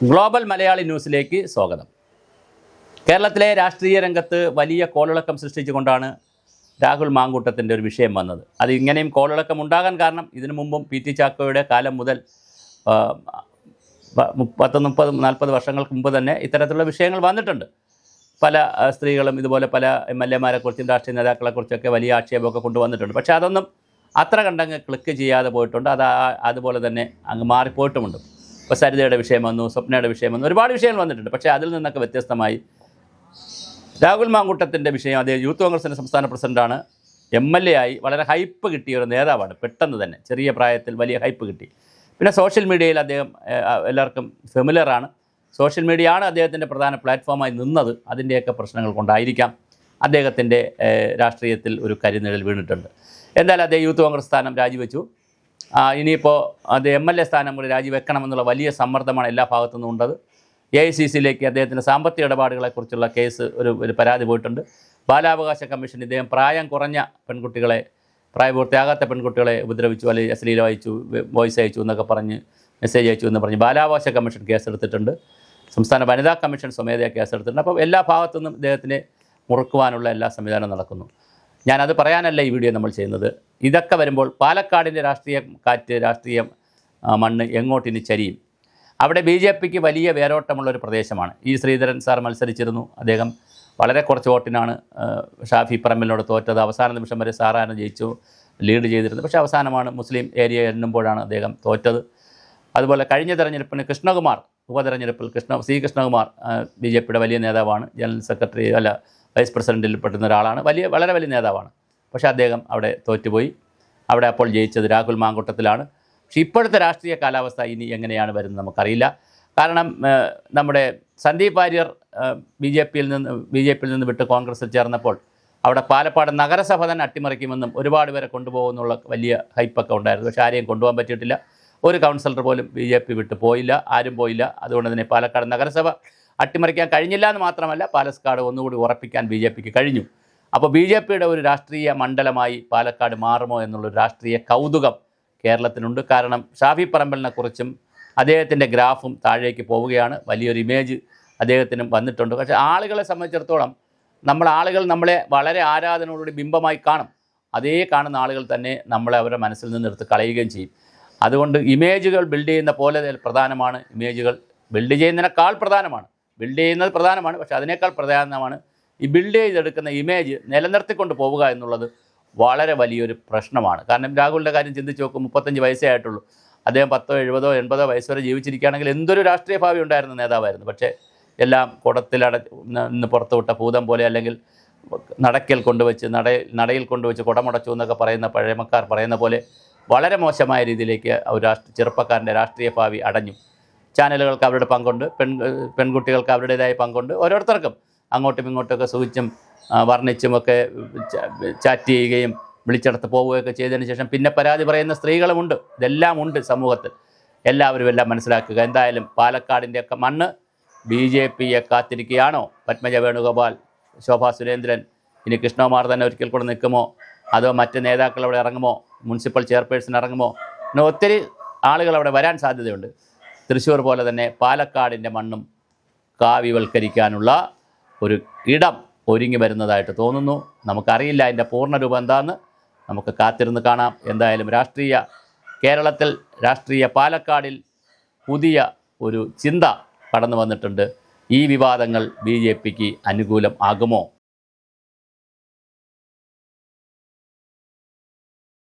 Global Malayali ന്യൂസിലേക്ക് സ്വാഗതം. കേരളത്തിലെ രാഷ്ട്രീയ രംഗത്ത് വലിയ കോളിളക്കം സൃഷ്ടിച്ചുകൊണ്ടാണ് രാഹുൽ മാങ്കൂട്ടത്തിന്റെ ഒരു വിഷയം വന്നത്. അത് ഇങ്ങനെയും കോളിളക്കം ഉണ്ടാകാൻ കാരണം ഇതിനു മുമ്പും പി ടി ചാക്കോയുടെ കാലം മുതൽ പത്ത് മുപ്പത് നാൽപ്പത് വർഷങ്ങൾക്ക് മുമ്പ് തന്നെ ഇത്തരത്തിലുള്ള വിഷയങ്ങൾ വന്നിട്ടുണ്ട്. പല സ്ത്രീകളും ഇതുപോലെ പല എം എൽ എമാരെക്കുറിച്ചും രാഷ്ട്രീയ നേതാക്കളെക്കുറിച്ചൊക്കെ വലിയ ആക്ഷേപമൊക്കെ കൊണ്ടുവന്നിട്ടുണ്ട്. പക്ഷേ അതൊന്നും അത്ര കണ്ടങ്ങ് ക്ലിക്ക് ചെയ്യാതെ പോയിട്ടുണ്ട്. അത് അതുപോലെ തന്നെ അങ്ങ് മാറിപ്പോയിട്ടുമുണ്ട്. ഇപ്പോൾ സരിതയുടെ വിഷയം വന്നു സ്വപ്നയുടെ വിഷയം വന്നു ഒരുപാട് വിഷയങ്ങൾ വന്നിട്ടുണ്ട്. പക്ഷേ അതിൽ നിന്നൊക്കെ വ്യത്യസ്തമായി രാഹുൽ മാങ്കൂട്ടത്തിന്റെ വിഷയം അദ്ദേഹം യൂത്ത് കോൺഗ്രസിന്റെ സംസ്ഥാന പ്രസിഡന്റാണ് എം എൽ എ ആയി വളരെ ഹൈപ്പ് കിട്ടിയ ഒരു നേതാവാണ് പെട്ടെന്ന് തന്നെ ചെറിയ പ്രായത്തിൽ വലിയ ഹൈപ്പ് കിട്ടി. പിന്നെ സോഷ്യൽ മീഡിയയിൽ അദ്ദേഹം എല്ലാവർക്കും ഫെമിലറാണ് സോഷ്യൽ മീഡിയ ആണ് അദ്ദേഹത്തിന്റെ പ്രധാന പ്ലാറ്റ്ഫോമായി നിന്നത് അതിന്റെയൊക്കെ പ്രശ്നങ്ങൾ കൊണ്ടായിരിക്കാം അദ്ദേഹത്തിന്റെ രാഷ്ട്രീയത്തിൽ ഒരു കരിനിഴൽ വീണിട്ടുണ്ട്. എന്തായാലും അദ്ദേഹം യൂത്ത് കോൺഗ്രസ് സ്ഥാനം രാജിവെച്ചു. ഇനിയിപ്പോൾ അത് എം എൽ എ സ്ഥാനം കൂടി രാജിവെക്കണമെന്നുള്ള വലിയ സമ്മർദ്ദമാണ് എല്ലാ ഭാഗത്തു നിന്നും ഉണ്ടത്. എ ഐ സി സിയിലേക്ക് അദ്ദേഹത്തിന്റെ സാമ്പത്തിക ഇടപാടുകളെക്കുറിച്ചുള്ള കേസ് ഒരു ഒരു പരാതി പോയിട്ടുണ്ട്. ബാലാവകാശ കമ്മീഷൻ ഇദ്ദേഹം പ്രായം കുറഞ്ഞ പെൺകുട്ടികളെ പ്രായപൂർത്തിയാകാത്ത പെൺകുട്ടികളെ ഉപദ്രവിച്ചു അല്ലെങ്കിൽ അശ്ലീലം അയച്ചു വോയിസ് അയച്ചു എന്നൊക്കെ പറഞ്ഞ് മെസ്സേജ് അയച്ചു എന്ന് പറഞ്ഞ് ബാലാവകാശ കമ്മീഷൻ കേസെടുത്തിട്ടുണ്ട്. സംസ്ഥാന വനിതാ കമ്മീഷൻ സ്വമേധയാ കേസെടുത്തിട്ടുണ്ട്. അപ്പോൾ എല്ലാ ഭാഗത്തു നിന്നും ഇദ്ദേഹത്തിനെ മുറുക്കുവാനുള്ള എല്ലാ സംവിധാനവും നടക്കുന്നു. ഞാനത് പറയാനല്ല ഈ വീഡിയോ നമ്മൾ ചെയ്യുന്നത്. ഇതൊക്കെ വരുമ്പോൾ പാലക്കാടിന്റെ രാഷ്ട്രീയ കാറ്റ് രാഷ്ട്രീയ മണ്ണ് എങ്ങോട്ടിനി ചരിയും? അവിടെ ബി ജെ പിക്ക് വലിയ വേരോട്ടമുള്ള ഒരു പ്രദേശമാണ്. ഈ ശ്രീധരൻ സാർ മത്സരിച്ചിരുന്നു. അദ്ദേഹം വളരെ കുറച്ച് വോട്ടിനാണ് ഷാഫി പറമ്പിലിനോട് തോറ്റത്. അവസാന നിമിഷം വരെ സാറാണ് ജയിച്ചു ലീഡ് ചെയ്തിരുന്നത്. പക്ഷേ അവസാനമാണ് മുസ്ലിം ഏരിയ എണ്ണുമ്പോഴാണ് അദ്ദേഹം തോറ്റത്. അതുപോലെ കഴിഞ്ഞ തെരഞ്ഞെടുപ്പിന് കൃഷ്ണകുമാർ ഉപതെരഞ്ഞെടുപ്പിൽ Krishna C Krishnakumar B J പിയുടെ വലിയ നേതാവാണ്. ജനറൽ സെക്രട്ടറി അല്ല വൈസ് പ്രസിഡന്റിൽ പെട്ടുന്ന ഒരാളാണ്. വലിയ വളരെ വലിയ നേതാവാണ്. പക്ഷേ അദ്ദേഹം അവിടെ തോറ്റുപോയി. അവിടെ അപ്പോൾ ജയിച്ചത് രാഹുൽ മാങ്കൂട്ടത്തിലാണ്. പക്ഷേ ഇപ്പോഴത്തെ രാഷ്ട്രീയ കാലാവസ്ഥ ഇനി എങ്ങനെയാണ് വരുന്നത് നമുക്കറിയില്ല. കാരണം നമ്മുടെ സന്ദീപ് വാര്യർ ബി ജെ പിയിൽ നിന്ന് ബി ജെ പിയിൽ നിന്ന് വിട്ട് കോൺഗ്രസ്സിൽ ചേർന്നപ്പോൾ അവിടെ പാലപ്പാട് നഗരസഭ തന്നെ അട്ടിമറിക്കുമെന്നും ഒരുപാട് പേരെ കൊണ്ടുപോകുമെന്നുള്ള വലിയ ഹൈപ്പൊക്കെ ഉണ്ടായിരുന്നു. പക്ഷേ ആരെയും കൊണ്ടുപോകാൻ പറ്റിയിട്ടില്ല. ഒരു കൗൺസിലർ പോലും ബി ജെ പി വിട്ട് പോയില്ല ആരും പോയില്ല. അതുകൊണ്ട് തന്നെ പാലക്കാട് നഗരസഭ അട്ടിമറിക്കാൻ കഴിഞ്ഞില്ല എന്ന് മാത്രമല്ല പാലക്കാട് ഒന്നുകൂടി ഉറപ്പിക്കാൻ ബി ജെ പിക്ക് കഴിഞ്ഞു. അപ്പോൾ ബി ജെ പിയുടെ ഒരു രാഷ്ട്രീയ മണ്ഡലമായി പാലക്കാട് മാറുമോ എന്നുള്ളൊരു രാഷ്ട്രീയ കൗതുകം കേരളത്തിനുണ്ട്. കാരണം ഷാഫി പറമ്പലിനെ കുറിച്ചും അദ്ദേഹത്തിന്റെ ഗ്രാഫും താഴേക്ക് പോവുകയാണ്. വലിയൊരു ഇമേജ് അദ്ദേഹത്തിനും വന്നിട്ടുണ്ട്. പക്ഷേ ആളുകളെ സംബന്ധിച്ചിടത്തോളം നമ്മൾ ആളുകൾ നമ്മളെ വളരെ ആരാധനയോടുകൂടി ബിംബമായി കാണും. അതേ കാണുന്ന ആളുകൾ തന്നെ നമ്മളെ അവരുടെ മനസ്സിൽ നിന്ന് എടുത്ത് കളയുകയും ചെയ്യും. അതുകൊണ്ട് ഇമേജുകൾ ബിൽഡ് ചെയ്യുന്ന പോലെ പ്രധാനമാണ്. ഇമേജുകൾ ബിൽഡ് ചെയ്യുന്നതിനേക്കാൾ പ്രധാനമാണ്. ബിൽഡ് ചെയ്യുന്നത് പ്രധാനമാണ്. പക്ഷേ അതിനേക്കാൾ പ്രധാനമാണ് ബിൽഡ് ചെയ്തെടുക്കുന്ന ഇമേജ് നിലനിർത്തിക്കൊണ്ട് പോവുക എന്നുള്ളത് വളരെ വലിയൊരു പ്രശ്നമാണ്. കാരണം രാഹുലിന്റെ കാര്യം ചിന്തിച്ച് നോക്കും മുപ്പത്തഞ്ച് വയസ്സേ ആയിട്ടുള്ളൂ. അദ്ദേഹം പത്തോ എഴുപതോ എൺപതോ വയസ്സ് വരെ ജീവിച്ചിരിക്കുകയാണെങ്കിൽ എന്തൊരു രാഷ്ട്രീയ ഭാവി ഉണ്ടായിരുന്ന നേതാവായിരുന്നു. പക്ഷേ എല്ലാം കുടത്തിലട നിന്ന് പുറത്തുവിട്ട ഭൂതം പോലെ അല്ലെങ്കിൽ നടക്കൽ കൊണ്ടുവച്ച് നട നടയിൽ കൊണ്ടുവച്ച് കുടമുടച്ചു എന്നൊക്കെ പറയുന്ന പഴമക്കാർ പറയുന്ന പോലെ വളരെ മോശമായ രീതിയിലേക്ക് ഒരു രാഷ്ട്ര ചെറുപ്പക്കാരന്റെ രാഷ്ട്രീയ ഭാവി അടഞ്ഞു. ചാനലുകൾക്ക് അവരുടെ പങ്കുണ്ട് പെൺ പെൺകുട്ടികൾക്ക് അവരുടേതായ പങ്കുണ്ട്. ഓരോരുത്തർക്കും അങ്ങോട്ടും ഇങ്ങോട്ടൊക്കെ സൂചിച്ചും വർണിച്ചും ഒക്കെ ചാറ്റ് ചെയ്യുകയും വിളിച്ചെടുത്ത് പോവുകയൊക്കെ ചെയ്തതിന് ശേഷം പിന്നെ പരാതി പറയുന്ന സ്ത്രീകളുമുണ്ട്. ഇതെല്ലാം ഉണ്ട് സമൂഹത്തിൽ. എല്ലാവരും എല്ലാം മനസ്സിലാക്കുക. എന്തായാലും പാലക്കാടിന്റെയൊക്കെ മണ്ണ് ബി ജെ പിയെ കാത്തിരിക്കുകയാണോ? പത്മജ വേണുഗോപാൽ ശോഭാ സുരേന്ദ്രൻ ഇനി കൃഷ്ണകുമാർ തന്നെ ഒരിക്കൽ കൂടെ നിൽക്കുമോ? അതോ മറ്റ് നേതാക്കൾ അവിടെ ഇറങ്ങുമോ? Municipal chairperson ഇറങ്ങുമോ? പിന്നെ ഒത്തിരി ആളുകൾ അവിടെ വരാൻ സാധ്യതയുണ്ട്. തൃശ്ശൂർ പോലെ തന്നെ പാലക്കാടിന്റെ മണ്ണും കാവ്യവൽക്കരിക്കാനുള്ള ഒരു ഇടം ഒരുങ്ങി വരുന്നതായിട്ട് തോന്നുന്നു. നമുക്കറിയില്ല അതിന്റെ പൂർണരൂപം എന്താണെന്ന് നമുക്ക് കാത്തിരുന്ന് കാണാം. എന്തായാലും രാഷ്ട്രീയ കേരളത്തിൽ രാഷ്ട്രീയ പാലക്കാടിൽ പുതിയ ഒരു ചിന്ത കടന്നു വന്നിട്ടുണ്ട്. ഈ വിവാദങ്ങൾ ബി ജെ പിക്ക് അനുകൂലം ആകുമോ?